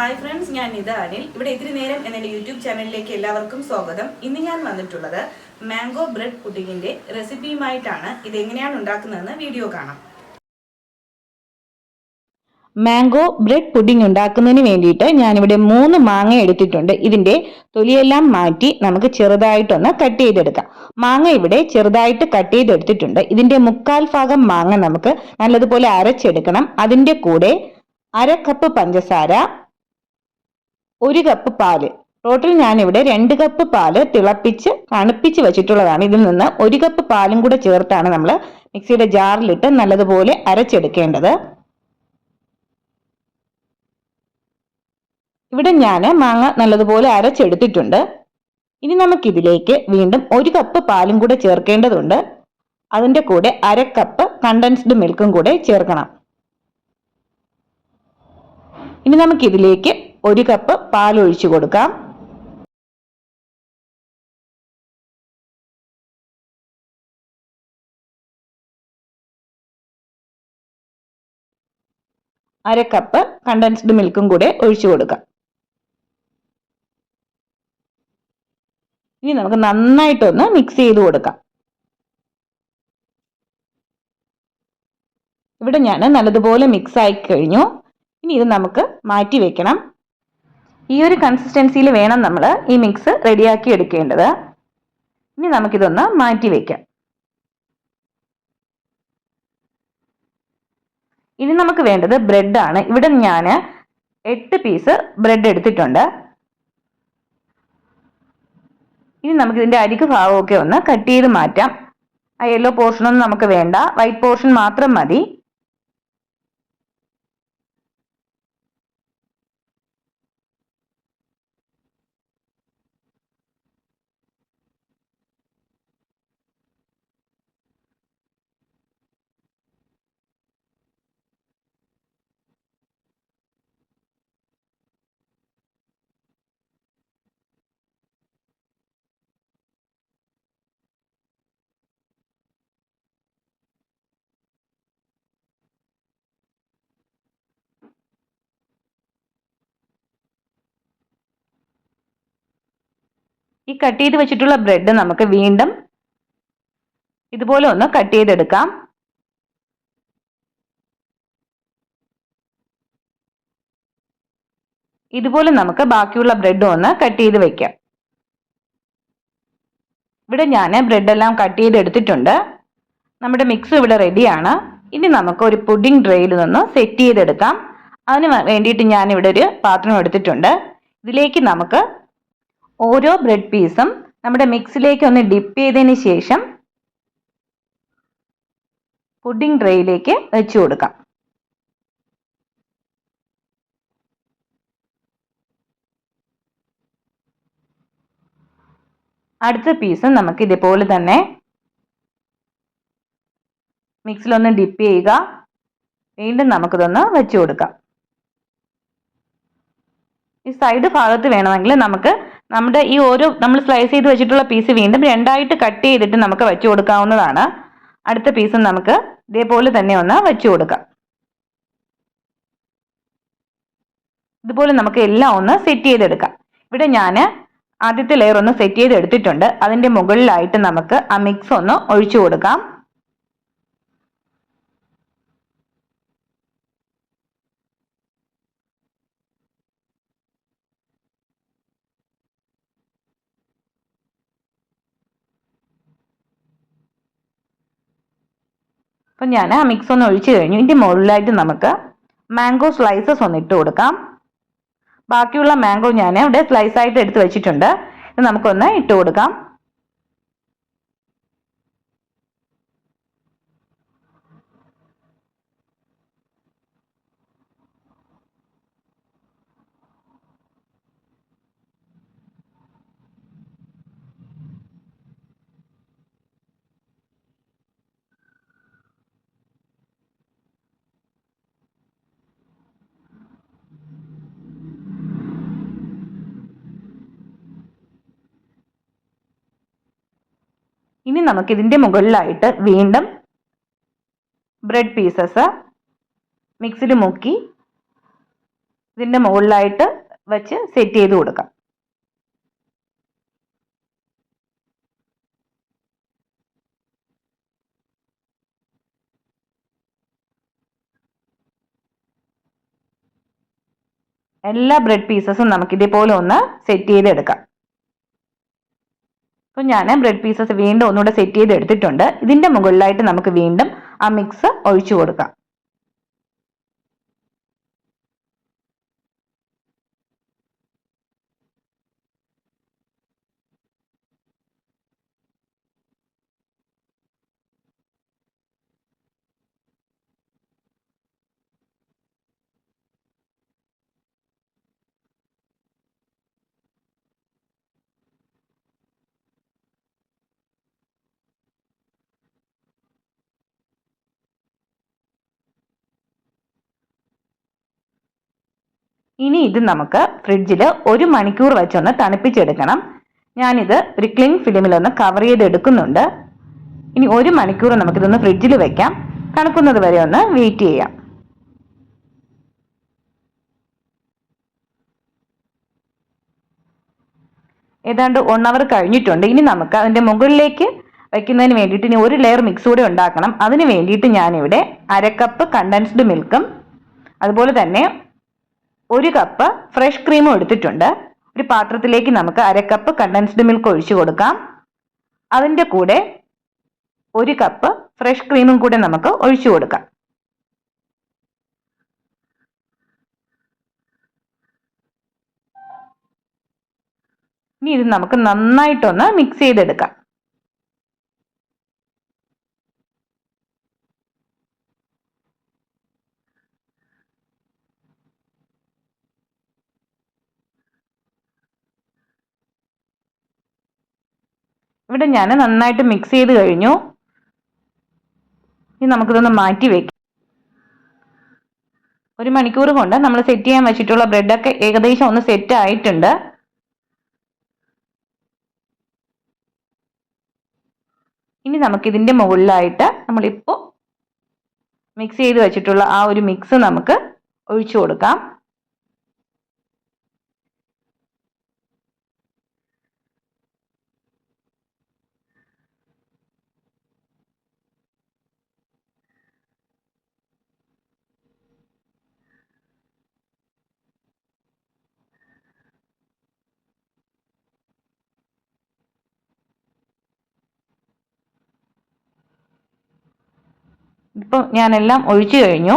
Hi friends ഞാൻ നിത അനിൽ. ഇവിടെ ഇത്തിരി നേരം എന്ന യൂട്യൂബ് ചാനലിലേക്ക് എല്ലാവർക്കും സ്വാഗതം. ഇന്ന് ഞാൻ വന്നിട്ടുള്ളത് മാംഗോ ബ്രെഡ് പുഡിങ്ങിന്റെ റെസിപ്പിയുമായിട്ടാണ്. ഇത് എങ്ങനെയാണ് ഉണ്ടാക്കുന്നതെന്ന് വീഡിയോ കാണാം. മാംഗോ ബ്രെഡ് പുഡിംഗ് ഉണ്ടാക്കുന്നതിന് വേണ്ടിയിട്ട് ഞാനിവിടെ മൂന്ന് മാങ്ങ എടുത്തിട്ടുണ്ട്. ഇതിന്റെ തൊലിയെല്ലാം മാറ്റി നമുക്ക് ചെറുതായിട്ടൊന്ന് കട്ട് ചെയ്തെടുക്കാം. മാങ്ങ ഇവിടെ ചെറുതായിട്ട് കട്ട് ചെയ്തെടുത്തിട്ടുണ്ട്. ഇതിന്റെ മുക്കാൽ ഭാഗം മാങ്ങ നമുക്ക് നല്ലതുപോലെ അരച്ചെടുക്കണം. അതിന്റെ കൂടെ അര കപ്പ് പഞ്ചസാര ഒരു കപ്പ് പാൽ. ടോട്ടൽ ഞാനിവിടെ രണ്ട് കപ്പ് പാൽ തിളപ്പിച്ച് തണുപ്പിച്ച് വെച്ചിട്ടുള്ളതാണ്. ഇതിൽ നിന്ന് ഒരു കപ്പ് പാലും കൂടെ ചേർത്താണ് നമ്മൾ മിക്സിയുടെ ജാറിലിട്ട് നല്ലതുപോലെ അരച്ചെടുക്കേണ്ടത്. ഇവിടെ ഞാൻ മാങ്ങ നല്ലതുപോലെ അരച്ചെടുത്തിട്ടുണ്ട്. ഇനി നമുക്കിതിലേക്ക് വീണ്ടും ഒരു കപ്പ് പാലും കൂടെ ചേർക്കേണ്ടതുണ്ട്. അതിന്റെ കൂടെ അര കപ്പ് കണ്ടൻസ്ഡ് മിൽക്കും കൂടെ ചേർക്കണം. ഇനി നമുക്കിതിലേക്ക് ഒരു കപ്പ് പാൽ ഒഴിച്ചു കൊടുക്കാം. അര കപ്പ് കണ്ടൻസ്ഡ് മിൽക്കും കൂടെ ഒഴിച്ചു കൊടുക്കാം. ഇനി നമുക്ക് നന്നായിട്ടൊന്ന് മിക്സ് ചെയ്ത് കൊടുക്കാം. ഇവിടെ ഞാൻ നല്ലതുപോലെ മിക്സ് ആയി കഴിഞ്ഞു. ഇനി ഇത് നമുക്ക് മാറ്റി വെക്കണം. ഈ ഒരു കൺസിസ്റ്റൻസിയിൽ വേണം നമ്മൾ ഈ മിക്സ് റെഡിയാക്കി എടുക്കേണ്ടത്. ഇനി നമുക്കിതൊന്ന് മാറ്റി വെക്കാം. ഇനി നമുക്ക് വേണ്ടത് ബ്രെഡാണ് ഇവിടെ ഞാൻ എട്ട് പീസ് ബ്രെഡ് എടുത്തിട്ടുണ്ട്. ഇനി നമുക്ക് ഇതിന്റെ അരിക്ക് ഭാഗമൊക്കെ ഒന്ന് കട്ട് ചെയ്ത് മാറ്റാം. ആ യെല്ലോ പോർഷനൊന്നും നമുക്ക് വേണ്ട. വൈറ്റ് പോർഷൻ മാത്രം മതി. ഈ കട്ട് ചെയ്ത് വെച്ചിട്ടുള്ള ബ്രെഡ് നമുക്ക് വീണ്ടും ഇതുപോലെ ഒന്ന് കട്ട് ചെയ്തെടുക്കാം. ഇതുപോലെ നമുക്ക് ബാക്കിയുള്ള ബ്രെഡ് ഒന്ന് കട്ട് ചെയ്ത് വെക്കാം. ഇവിടെ ഞാൻ ബ്രെഡ് എല്ലാം കട്ട് ചെയ്ത് എടുത്തിട്ടുണ്ട് നമ്മുടെ മിക്സ് ഇവിടെ റെഡിയാണ് ഇനി നമുക്ക് ഒരു പുഡിംഗ് ട്രേയിൽ നിന്ന് സെറ്റ് ചെയ്തെടുക്കാം. അതിന് വേണ്ടിയിട്ട് ഞാൻ ഇവിടെ ഒരു പാത്രം എടുത്തിട്ടുണ്ട്. ഇതിലേക്ക് നമുക്ക് ഓരോ ബ്രെഡ് പീസും നമ്മുടെ മിക്സിലേക്ക് ഒന്ന് ഡിപ്പ് ചെയ്തതിന് ശേഷം പുഡിംഗ് ട്രേയിലേക്ക് വെച്ചു കൊടുക്കാം. അടുത്ത പീസും നമുക്ക് ഇതേപോലെ തന്നെ മിക്സിലൊന്ന് ഡിപ്പ് ചെയ്യുക. വീണ്ടും നമുക്കിതൊന്ന് വെച്ചു കൊടുക്കാം. ഈ സൈഡ് ഭാഗത്ത് വേണമെങ്കിൽ നമുക്ക് നമ്മുടെ ഈ ഓരോ നമ്മൾ സ്ലൈസ് ചെയ്ത് വെച്ചിട്ടുള്ള പീസ് വീണ്ടും രണ്ടായിട്ട് കട്ട് ചെയ്തിട്ട് നമുക്ക് വെച്ചു കൊടുക്കാവുന്നതാണ്. അടുത്ത പീസും നമുക്ക് ഇതേപോലെ തന്നെ ഒന്ന് വെച്ചു കൊടുക്കാം. ഇതുപോലെ നമുക്ക് എല്ലാം ഒന്ന് സെറ്റ് ചെയ്തെടുക്കാം. ഇവിടെ ഞാൻ ആദ്യത്തെ ലെയർ ഒന്ന് സെറ്റ് ചെയ്ത് എടുത്തിട്ടുണ്ട് അതിന്റെ മുകളിലായിട്ട് നമുക്ക് ആ മിക്സ് ഒന്ന് ഒഴിച്ചു കൊടുക്കാം. അപ്പം ഞാൻ ആ മിക്സ് ഒന്ന് ഒഴിച്ചു കഴിഞ്ഞു. ഇതിന്റെ മുകളിലായിട്ട് നമുക്ക് മാംഗോ സ്ലൈസസ് ഒന്ന് ഇട്ട് കൊടുക്കാം. ബാക്കിയുള്ള മാംഗോ ഞാൻ ഇവിടെ സ്ലൈസ് ആയിട്ട് എടുത്ത് വെച്ചിട്ടുണ്ട്. ഇത് നമുക്കൊന്ന് ഇട്ട് കൊടുക്കാം. ഇനി നമുക്ക് ഇതിന്റെ മുകളിലായിട്ട് വീണ്ടും ബ്രെഡ് പീസസ് മിക്സിൽ മുക്കി ഇതിന്റെ മുകളിലായിട്ട് വെച്ച് സെറ്റ് ചെയ്ത് കൊടുക്കാം. എല്ലാ ബ്രെഡ് പീസസും നമുക്ക് ഇതേപോലെ ഒന്ന് സെറ്റ് ചെയ്തെടുക്കാം. അപ്പോൾ ഞാൻ ബ്രെഡ് പീസസ് വീണ്ടും ഒന്നുകൂടെ സെറ്റ് ചെയ്ത് എടുത്തിട്ടുണ്ട് ഇതിന്റെ മുകളിലായിട്ട് നമുക്ക് വീണ്ടും ആ മിക്സ് ഒഴിച്ചു കൊടുക്കാം. ഇനി ഇത് നമുക്ക് ഫ്രിഡ്ജിൽ ഒരു മണിക്കൂർ വെച്ചൊന്ന് തണുപ്പിച്ചെടുക്കണം. ഞാനിത് ഒരു ക്ലിങ് ഫിലിമിൽ ഒന്ന് കവർ ചെയ്ത് എടുക്കുന്നുണ്ട് ഇനി ഒരു മണിക്കൂർ നമുക്കിതൊന്ന് ഫ്രിഡ്ജിൽ വെക്കാം. തണുക്കുന്നത് വരെ ഒന്ന് വെയിറ്റ് ചെയ്യാം. ഏതാണ്ട് വൺ അവർ കഴിഞ്ഞിട്ടുണ്ട്. ഇനി നമുക്ക് അതിന്റെ മുകളിലേക്ക് വയ്ക്കുന്നതിന് വേണ്ടിയിട്ട് ഇനി ഒരു ലെയർ മിക്സ് കൂടെ ഉണ്ടാക്കണം. അതിന് വേണ്ടിയിട്ട് ഞാനിവിടെ അരക്കപ്പ് കണ്ടൻസ്ഡ് മിൽക്കും അതുപോലെ തന്നെ ഒരു കപ്പ് ഫ്രഷ് ക്രീമും എടുത്തിട്ടുണ്ട്. ഒരു പാത്രത്തിലേക്ക് നമുക്ക് അര കപ്പ് കണ്ടൻസ്ഡ് മിൽക്ക് ഒഴിച്ചു കൊടുക്കാം. അതിന്റെ കൂടെ ഒരു കപ്പ് ഫ്രഷ് ക്രീമും കൂടെ നമുക്ക് ഒഴിച്ചു കൊടുക്കാം. ഇനി ഇത് നമുക്ക് നന്നായിട്ടൊന്ന് മിക്സ് ചെയ്തെടുക്കാം. ഇവിടെ ഞാൻ നന്നായിട്ട് മിക്സ് ചെയ്ത് കഴിഞ്ഞു. ഇനി നമുക്കിതൊന്ന് മാറ്റി വെക്കാം. ഒരു മണിക്കൂർ കൊണ്ട് നമ്മൾ സെറ്റ് ചെയ്യാൻ വെച്ചിട്ടുള്ള ബ്രെഡൊക്കെ ഏകദേശം ഒന്ന് സെറ്റ് ആയിട്ടുണ്ട്. ഇനി നമുക്കിതിന്റെ മുകളിലായിട്ട് നമ്മളിപ്പോൾ മിക്സ് ചെയ്ത് വെച്ചിട്ടുള്ള ആ ഒരു മിക്സ് നമുക്ക് ഒഴിച്ചു കൊടുക്കാം. ഇപ്പം ഞാനെല്ലാം ഒഴിച്ചു കഴിഞ്ഞു.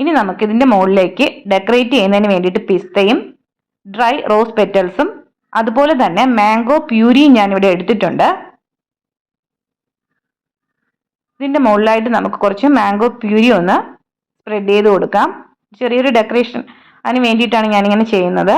ഇനി നമുക്കിതിന്റെ മുകളിലേക്ക് ഡെക്കറേറ്റ് ചെയ്യുന്നതിന് വേണ്ടിയിട്ട് പിസ്തയും ഡ്രൈ റോസ് പെറ്റൽസും അതുപോലെ തന്നെ മാംഗോ പ്യൂരിയും ഞാനിവിടെ എടുത്തിട്ടുണ്ട്. ഇതിന്റെ മുകളിലായിട്ട് നമുക്ക് കുറച്ച് മാംഗോ പ്യൂരി ഒന്ന് സ്പ്രെഡ് ചെയ്ത് കൊടുക്കാം. ചെറിയൊരു ഡെക്കറേഷൻ അതിന് വേണ്ടിയിട്ടാണ് ഞാനിങ്ങനെ ചെയ്യുന്നത്.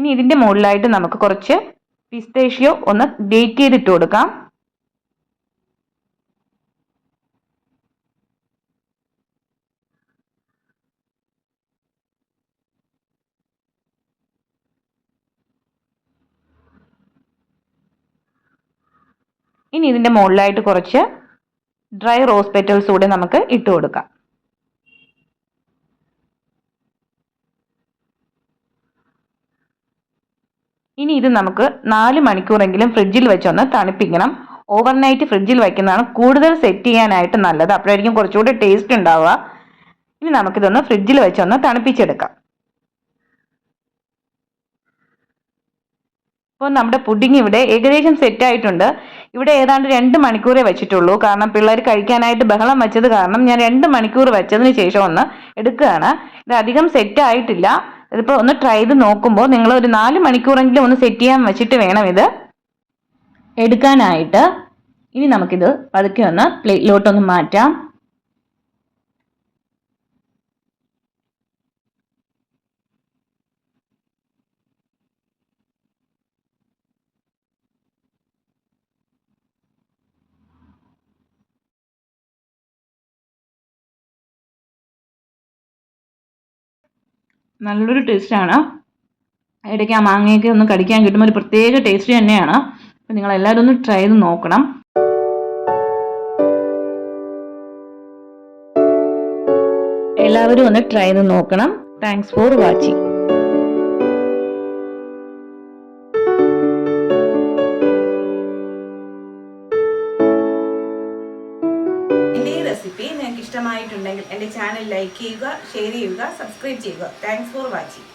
ഇനി ഇതിന്റെ മുകളിലായിട്ട് നമുക്ക് കുറച്ച് പിസ്തേഷ്യോ ഒന്ന് ഡേറ്റ് ചെയ്തിട്ട് കൊടുക്കാം. ഇനി ഇതിന്റെ മുകളിലായിട്ട് കുറച്ച് ഡ്രൈ റോസ് പെറ്റൽസ് കൂടെ നമുക്ക് ഇട്ട് കൊടുക്കാം. ഇനി ഇത് നമുക്ക് നാല് മണിക്കൂറെങ്കിലും ഫ്രിഡ്ജിൽ വെച്ചൊന്ന് തണുപ്പിക്കണം. ഓവർനൈറ്റ് ഫ്രിഡ്ജിൽ വയ്ക്കുന്നതാണ് കൂടുതൽ സെറ്റ് ചെയ്യാനായിട്ട് നല്ലത്. അപ്പോഴായിരിക്കും കുറച്ചുകൂടി ടേസ്റ്റ് ഉണ്ടാവുക. ഇനി നമുക്കിതൊന്ന് ഫ്രിഡ്ജിൽ വെച്ചൊന്ന് തണുപ്പിച്ചെടുക്കാം. ഇപ്പോൾ നമ്മുടെ പുഡിംഗ് ഇവിടെ ഏകദേശം സെറ്റ് ആയിട്ടുണ്ട്. ഇവിടെ ഏതാണ്ട് രണ്ട് മണിക്കൂറേ വെച്ചിട്ടുള്ളൂ. കാരണം പിള്ളേർ കഴിക്കാനായിട്ട് ബഹളം വെച്ചത് കാരണം ഞാൻ രണ്ട് മണിക്കൂർ വെച്ചതിന് ശേഷം ഒന്ന് എടുക്കുകയാണ്. ഇത് അധികം സെറ്റ് ആയിട്ടില്ല. ഇതിപ്പോൾ ഒന്ന് ട്രൈ ചെയ്ത് നോക്കുമ്പോൾ നിങ്ങൾ ഒരു നാല് മണിക്കൂറെങ്കിലും ഒന്ന് സെറ്റ് ചെയ്യാൻ വെച്ചിട്ട് വേണം ഇത് എടുക്കാനായിട്ട്. ഇനി നമുക്കിത് പതുക്കെ ഒന്ന് പ്ലേറ്റിലോട്ടൊന്ന് മാറ്റാം. നല്ലൊരു ടേസ്റ്റാണ് ഇടയ്ക്ക് ആ മാങ്ങയൊക്കെ ഒന്ന് കടിക്കാൻ കിട്ടുമ്പോൾ ഒരു പ്രത്യേക ടേസ്റ്റ് തന്നെയാണ്. അപ്പം നിങ്ങൾ എല്ലാവരും ഒന്ന് ട്രൈ ചെയ്ത് നോക്കണം. എല്ലാവരും ഒന്ന് ട്രൈ ചെയ്ത് നോക്കണം. താങ്ക്സ് ഫോർ വാച്ചിങ് ലൈക്ക് ചെയ്യുക ഷെയർ ചെയ്യുക സബ്സ്ക്രൈബ് ചെയ്യുക. Thanks for watching